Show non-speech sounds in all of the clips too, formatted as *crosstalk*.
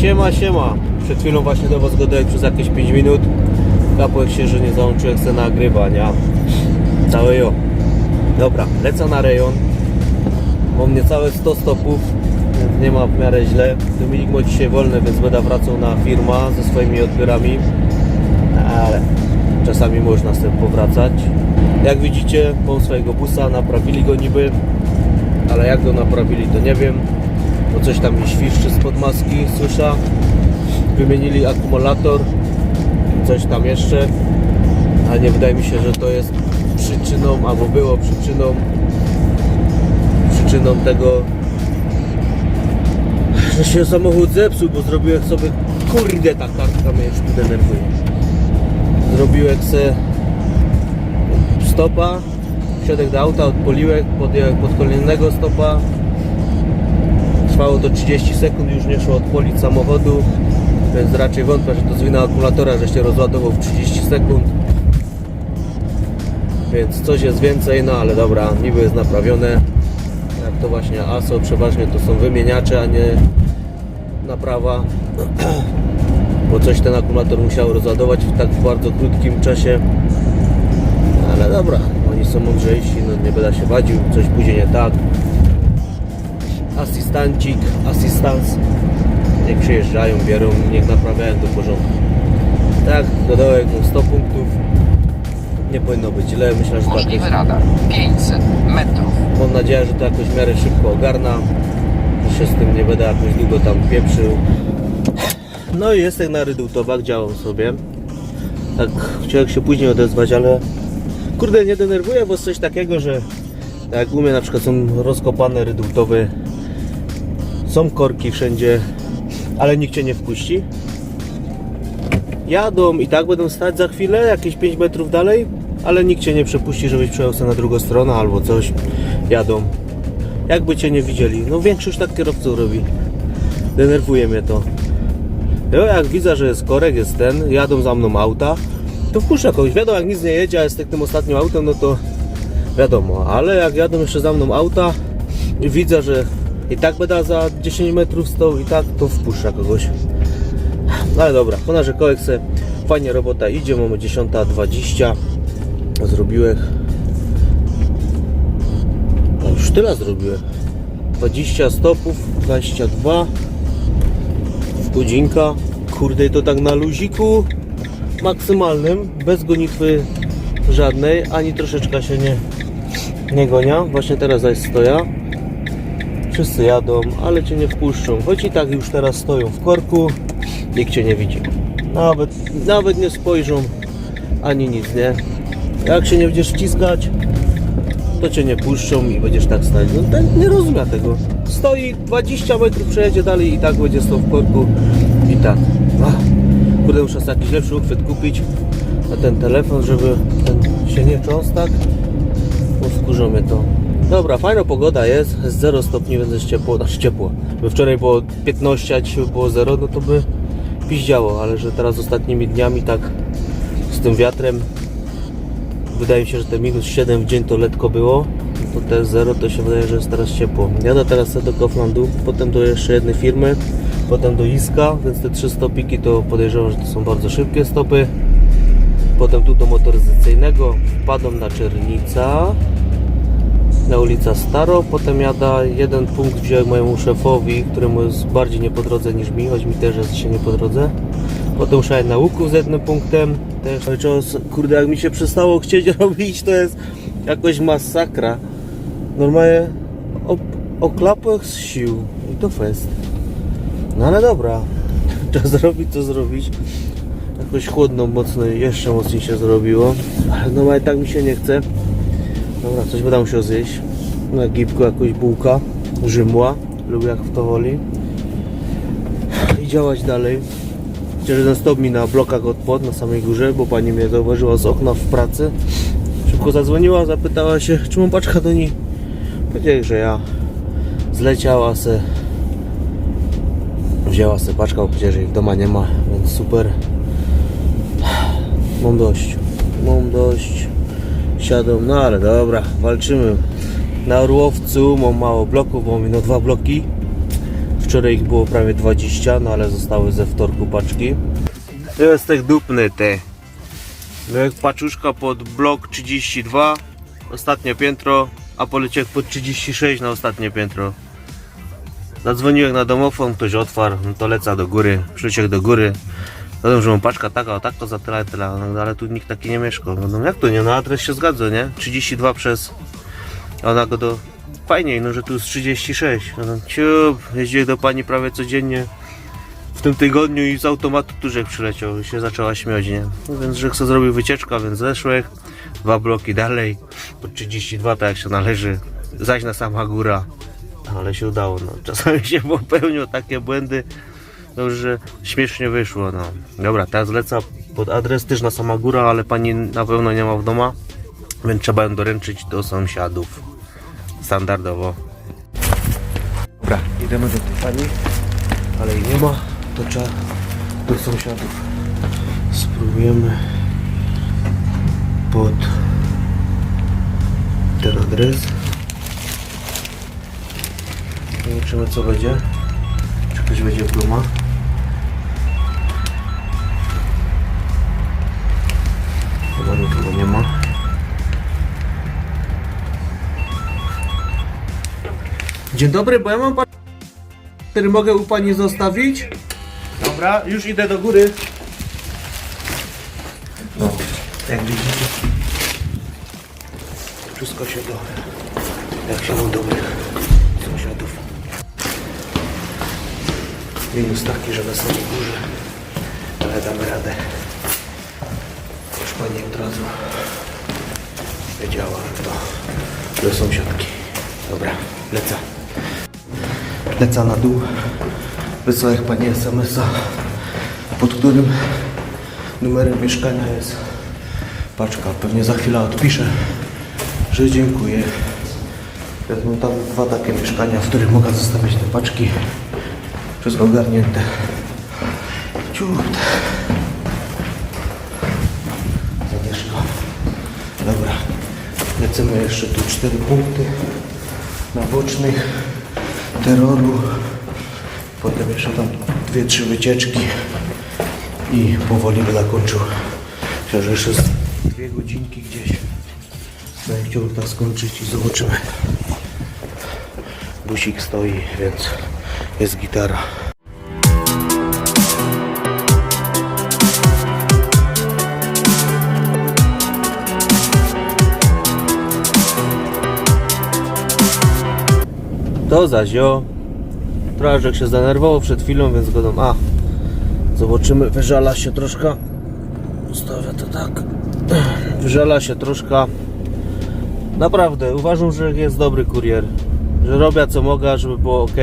Siema, siema. Przed chwilą właśnie do Was gadałem przez jakieś 5 minut. Kapłek się, że nie załączyłem se nagrywania. Całe jo. Dobra, lecę na rejon. Mam niecałe 100 stopów, więc nie ma w miarę źle. Dominik ma dzisiaj wolny, więc będę wracał na firma ze swoimi odbiorami. Ale czasami można sobie powracać. Jak widzicie, mam swojego busa, naprawili go niby, ale jak go naprawili to nie wiem, bo coś tam mi świszczy spod maski, słysza. Wymienili akumulator, coś tam jeszcze, ale nie wydaje mi się, że to jest przyczyną, albo było przyczyną przyczyną tego, że się samochód zepsuł, bo zrobiłem sobie, kurde ta kartka mnie już tu denerwuje. Zrobiłem se stopa, wsiadek do auta, podjąłem pod kolejnego stopa. Trwało to 30 sekund, już nie szło odpolić samochodu, więc raczej wątpię, że to z wina akumulatora, że się rozładował w 30 sekund. Więc coś jest więcej, no ale dobra, niby jest naprawione. Jak to właśnie ASO, przeważnie to są wymieniacze, a nie naprawa. *clears throat* Bo coś ten akumulator musiał rozładować w tak bardzo krótkim czasie. Ale dobra, oni są mądrzejsi, no nie będę się wadził, coś pójdzie nie tak. Asystancik, asystans, niech przyjeżdżają, biorą, niech naprawiają do porządku. Tak, dodaję mu 100 punktów. Nie powinno być źle, myślę, że tak Możliwy jest. radar 500 metrów. Mam nadzieję, że to jakoś w miarę szybko ogarna. Że się z tym nie będę jakoś długo tam pieprzył. No i jestem na redutowach, działam sobie. Tak chciałem się później odezwać, ale kurde nie denerwuję, bo jest coś takiego, że tak jak u mnie na przykład są rozkopane redutowy, są korki wszędzie, ale nikt cię nie wpuści. Jadą i tak będą stać za chwilę, jakieś 5 metrów dalej, ale nikt cię nie przepuści, żebyś przejechał na drugą stronę albo coś. Jadą. Jakby cię nie widzieli. No większość tak kierowców robi. Denerwuje mnie to. No jak widzę, że jest korek, jest ten, jadą za mną auta, to wpuszczę kogoś. Wiadomo, jak nic nie jedzie, a jest tym ostatnim autem, no to wiadomo. Ale jak jadą jeszcze za mną auta i widzę, że i tak będę za 10 metrów stał i tak, to wpuszczę kogoś. No ale dobra, ponarzekałem se. Fajnie robota idzie, mamy 10.20. Zrobiłem. No już tyle zrobiłem. 20 stopów, 22. Godzinka. Kurde, to tak na luziku maksymalnym, bez gonitwy żadnej, ani troszeczkę się nie, nie gonia. Właśnie teraz zaś stoja. Wszyscy jadą, ale cię nie wpuszczą. Choć i tak już teraz stoją w korku, nikt cię nie widzi. Nawet, nawet nie spojrzą, ani nic, nie? Jak się nie będziesz wciskać, to cię nie puszczą i będziesz tak stać. No ten nie rozumie tego. Stoi 20 metrów, przejedzie dalej i tak będzie stał w korku i tak. Ach, kurde, muszę sobie jakiś lepszy uchwyt kupić na ten telefon, żeby ten się nie cząsł tak. Bo wkurzą mnie to. Dobra, fajna pogoda jest, jest 0 stopni, jest ciepło, znaczy ciepło. By wczoraj było 15, a dzisiaj by było 0, no to by piździało, ale że teraz ostatnimi dniami tak z tym wiatrem wydaje mi się, że te minus 7 w dzień to letko było, to te 0 to się wydaje, że jest teraz ciepło. Jadę teraz do Kauflandu, potem do jeszcze jednej firmy, potem do Iska, więc te trzy stopiki to podejrzewam, że to są bardzo szybkie stopy. Potem tu do motoryzacyjnego, wpadam na Czernica, na ulica Staro, potem jada jeden punkt wziąłem mojemu szefowi, któremu jest bardziej nie po drodze niż mi, choć mi też jest się nie po drodze. Potem szedłem na łuku z jednym punktem, też cały kurde jak mi się przestało chcieć *laughs* robić, to jest jakoś masakra. Normalnie oklapłych z sił i to fest. No ale dobra, *laughs* trzeba zrobić co zrobić. Jakoś chłodno mocno, jeszcze mocniej się zrobiło, ale normalnie tak mi się nie chce. Dobra, coś będę musiał zjeść. Na gipku jakąś bułka, rzymła, lub jak w to woli. I działać dalej. Chociaż jeden stop mi na blokach odpadł na samej górze, bo pani mnie zauważyła z okna w pracy. Szybko zadzwoniła, zapytała się, czy mam paczka do niej. Powiedziałem, że ja. Zleciała se. Wzięła se paczkę, że jej w doma nie ma, więc super. Mam dość. Mam dość sąsiadom, no ale dobra, walczymy. Na Orłowcu mam mało bloków, bo mam no dwa bloki. Wczoraj ich było prawie 20, no ale zostały ze wtorku paczki. Jest tak dupny te. Paczuszka pod blok 32, ostatnie piętro, a poleciał pod 36 na ostatnie piętro. Zadzwoniłem na domofon, ktoś otwarł, no to leca do góry, przyciek do góry. Dodam, że mam paczka taka, o taka za tyle, tyle, no, ale tu nikt taki nie mieszka. No, no jak to nie, no adres się zgadza, nie? 32 przez... A ona go do... Fajniej, no że tu jest 36. No, no, ciup, jeździłem do pani prawie codziennie w tym tygodniu i z automatu tużek przyleciał i się zaczęła śmiać, nie? No, więc że chcę zrobił wycieczkę, więc zeszłych, dwa bloki dalej, po 32 tak jak się należy, zaś na sama góra. Ale się udało, no. *laughs* Czasami się popełnią takie błędy, no, że śmiesznie wyszło, no. Dobra, teraz lecę pod adres, też na sama góra, ale pani na pewno nie ma w domu, więc trzeba ją doręczyć do sąsiadów. Standardowo. Dobra, idziemy do tej pani, ale jej nie ma, to trzeba do sąsiadów. Spróbujemy pod ten adres. Zobaczymy co będzie. Czy ktoś będzie w domu. Chyba nikogo nie ma. Dzień dobry, bo ja mam pan, który mogę u pani zostawić. Dobra, już idę do góry. No, jak widzicie, wszystko się do, jak się ma dobrych sąsiadów. Minus taki, że na samej górze, ale damy radę. Już pani od razu wiedziała, to do sąsiadki. Dobra, lecę. Lecę na dół. Wysłał pani SMS-a, pod którym numerem mieszkania jest paczka. Pewnie za chwilę odpiszę, że dziękuję. Mam tam dwa takie mieszkania, w których mogę zostawiać te paczki. Wszystko ogarnięte. Ciut. Zadyszka. Dobra. Lecimy jeszcze tu cztery punkty na bocznych terroru. Potem jeszcze tam dwie, trzy wycieczki i powoli by zakończył. Myślę, że jeszcze dwie godzinki gdzieś. I chciałbym tak skończyć i zobaczymy. Busik stoi, więc jest gitara. To zaś. Strażek się zdenerwował przed chwilą, więc go dam. A, zobaczymy, wyżala się troszkę. Ustawię to tak. *clears throat* Wyżala się troszkę. Naprawdę, uważam, że jest dobry kurier. Że robię co mogę, żeby było ok.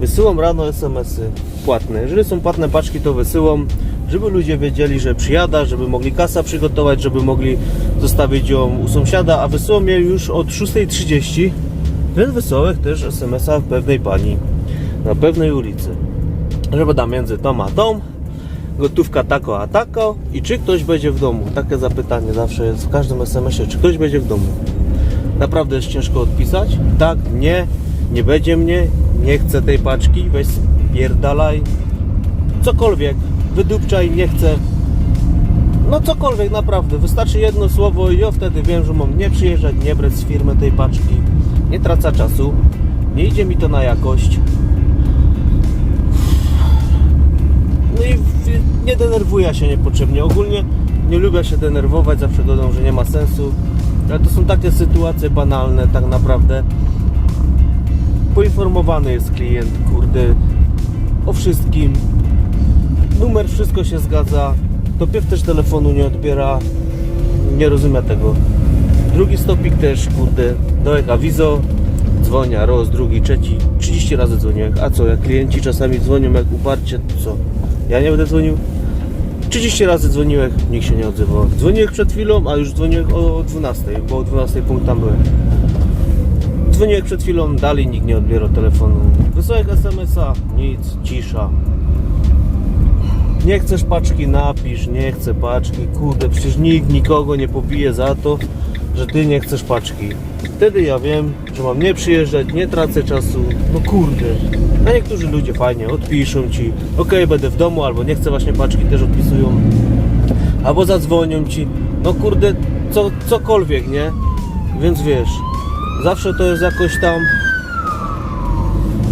Wysyłam rano SMS-y płatne. Jeżeli są płatne paczki, to wysyłam, żeby ludzie wiedzieli, że przyjada, żeby mogli kasa przygotować, żeby mogli zostawić ją u sąsiada, a wysyłam je już od 6.30. Więc wysłałem też SMS-a pewnej pani na pewnej ulicy. Żeby dam między tą a tą, gotówka tako a tako i czy ktoś będzie w domu? Takie zapytanie zawsze jest w każdym SMS-ie, czy ktoś będzie w domu? Naprawdę jest ciężko odpisać? Tak, nie, nie będzie mnie, nie chcę tej paczki, weź pierdalaj. Cokolwiek, wydupczaj, nie chcę. No cokolwiek naprawdę, wystarczy jedno słowo i ja wtedy wiem, że mam nie przyjeżdżać, nie brać z firmy tej paczki, nie tracę czasu, nie idzie mi to na jakość. I nie denerwuję się niepotrzebnie. Ogólnie nie lubię się denerwować, zawsze dodam, że nie ma sensu. Ale to są takie sytuacje banalne tak naprawdę. Poinformowany jest klient, kurde, o wszystkim. Numer, wszystko się zgadza. To piew też telefonu nie odbiera. Nie rozumie tego. Drugi stopik też, kurde, dołek awizo. Dzwonia, raz, drugi, trzeci. 30 razy dzwoniłem. A co, jak klienci czasami dzwonią jak uparcie, to co? Ja nie będę dzwonił? 30 razy dzwoniłem, nikt się nie odzywał. Dzwoniłem przed chwilą, a już dzwoniłem o 12, bo o 12 punkt tam byłem. Dzwoniłem przed chwilą, dalej nikt nie odbierał telefonu. Wysłałem SMS-a, nic, cisza. Nie chcesz paczki, napisz, nie chcę paczki, kurde, przecież nikt nikogo nie pobije za to, że ty nie chcesz paczki. Wtedy ja wiem, że mam nie przyjeżdżać, nie tracę czasu. No kurde. A niektórzy ludzie fajnie odpiszą ci, okej, będę w domu, albo nie chcę właśnie paczki, też odpisują. Albo zadzwonią ci. No kurde, co, cokolwiek, nie? Więc wiesz, zawsze to jest jakoś tam.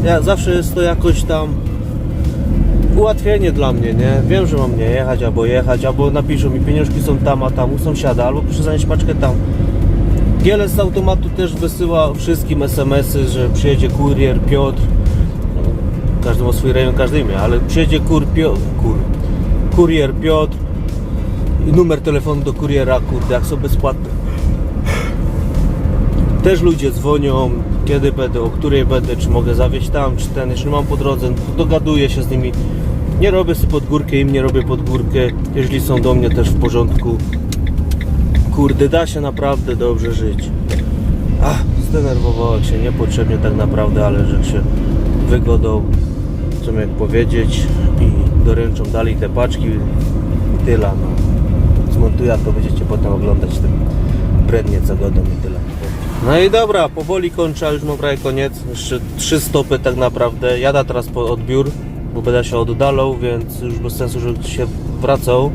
Ja, zawsze jest to jakoś tam ułatwienie dla mnie, nie? Wiem, że mam nie jechać albo jechać, albo napiszą mi pieniążki są tam, a tam u sąsiada, albo proszę zanieść paczkę tam. Wiele z automatu też wysyła wszystkim SMS-y, że przyjedzie kurier Piotr. Każdy ma swój rejon, każdy imię, ale przyjedzie kur, Pio, kur, kurier Piotr i numer telefonu do kuriera, kurde, jak są bezpłatne. Też ludzie dzwonią, kiedy będę, o której będę, czy mogę zawieźć tam, czy ten, jeśli mam po drodze, dogaduję się z nimi. Nie robię sobie pod górkę, im nie robię pod górkę, jeżeli są do mnie też w porządku. Kurde, da się naprawdę dobrze żyć. Ach, zdenerwowałem się niepotrzebnie tak naprawdę, ale że się wygodą, co miałem powiedzieć i doręczą dalej te paczki i tyle, no. Zmontuję, to będziecie potem oglądać te brednie co godą i tyle. No i dobra, powoli kończę, już mam prawie koniec. Jeszcze trzy stopy tak naprawdę. Jadę teraz po odbiór, bo będę się oddalał, więc już bez sensu, że się wracał.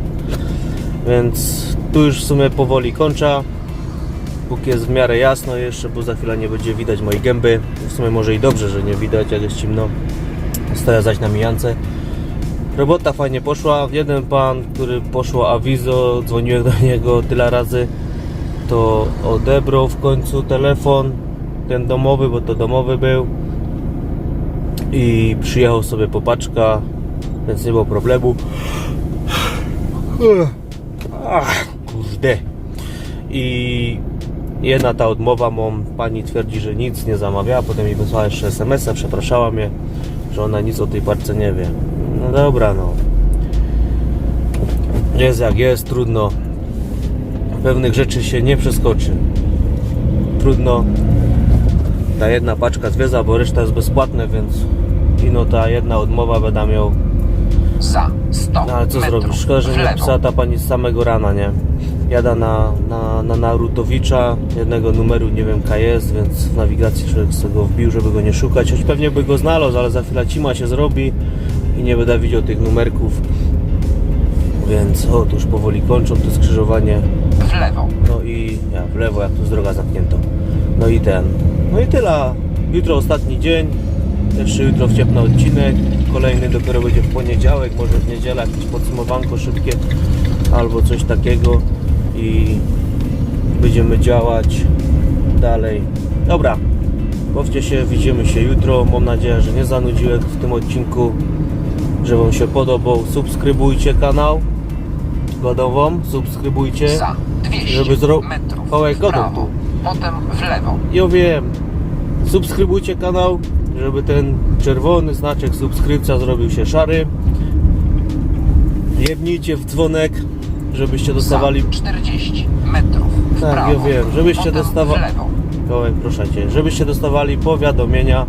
Więc tu już w sumie powoli kończę. Póki jest w miarę jasno jeszcze, bo za chwilę nie będzie widać mojej gęby. W sumie może i dobrze, że nie widać, jak jest ciemno. Stoję zaś na mijance. Robota fajnie poszła. Jeden pan, który poszło awizo, dzwoniłem do niego tyle razy, to odebrał w końcu telefon, ten domowy, bo to domowy był. I przyjechał sobie po paczka, więc nie było problemu. I jedna ta odmowa, mą pani twierdzi, że nic nie zamawiała, potem mi wysłała jeszcze SMS-a, przepraszała mnie, że ona nic o tej parce nie wie. No dobra, no. Jest jak jest, trudno. Pewnych rzeczy się nie przeskoczy. Trudno. Ta jedna paczka zwiedza, bo reszta jest bezpłatna, więc ino ta jedna odmowa będę miał Za 100 no ale co metrów zrobisz? Szkoda, że w nie lewo. pisała ta pani z samego rana, nie? Jada na, na, na Narutowicza, jednego numeru, nie wiem, jest, więc w nawigacji człowiek sobie go wbił, żeby go nie szukać, choć pewnie by go znalazł, ale za chwilę cima się zrobi i nie będę widział tych numerków. Więc o, tu już powoli kończą to skrzyżowanie. W lewo. No i ja w lewo, jak tu jest droga zamknięta. No i ten. No i tyle. Jutro ostatni dzień. Jeszcze jutro wciepny odcinek. Kolejny dopiero będzie w poniedziałek, może w niedzielę jakieś podsumowanko szybkie albo coś takiego i będziemy działać dalej. Dobra, bawcie się, widzimy się jutro. Mam nadzieję, że nie zanudziłem w tym odcinku, że Wam się podobał. Subskrybujcie kanał. Godową, subskrybujcie. Za 200 Żeby zro- metrów w prawo. Potem w lewo. Ja wiem. Subskrybujcie kanał, żeby ten czerwony znaczek subskrypcja zrobił się szary. Jebnijcie w dzwonek, żebyście dostawali. Za 40 metrów w Tak, prawo. ja wiem, żebyście Potem dostawali. w lewo. Kołek, proszę cię, żebyście dostawali powiadomienia,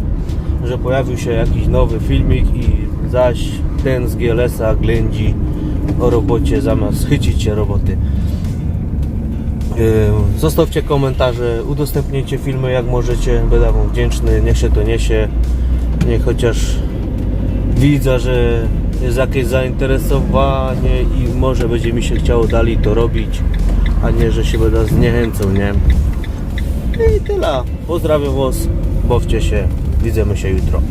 że pojawił się jakiś nowy filmik i zaś ten z GLS-a ględzi o robocie zamiast chycić się roboty. Yy, Zostawcie komentarze, udostępnijcie filmy jak możecie, będę Wam wdzięczny, niech się to niesie, niech chociaż widzę, że jest jakieś zainteresowanie i może będzie mi się chciało dalej to robić, a nie, że się będę zniechęcał, nie? I tyle. Pozdrawiam Was, bawcie się, widzimy się jutro.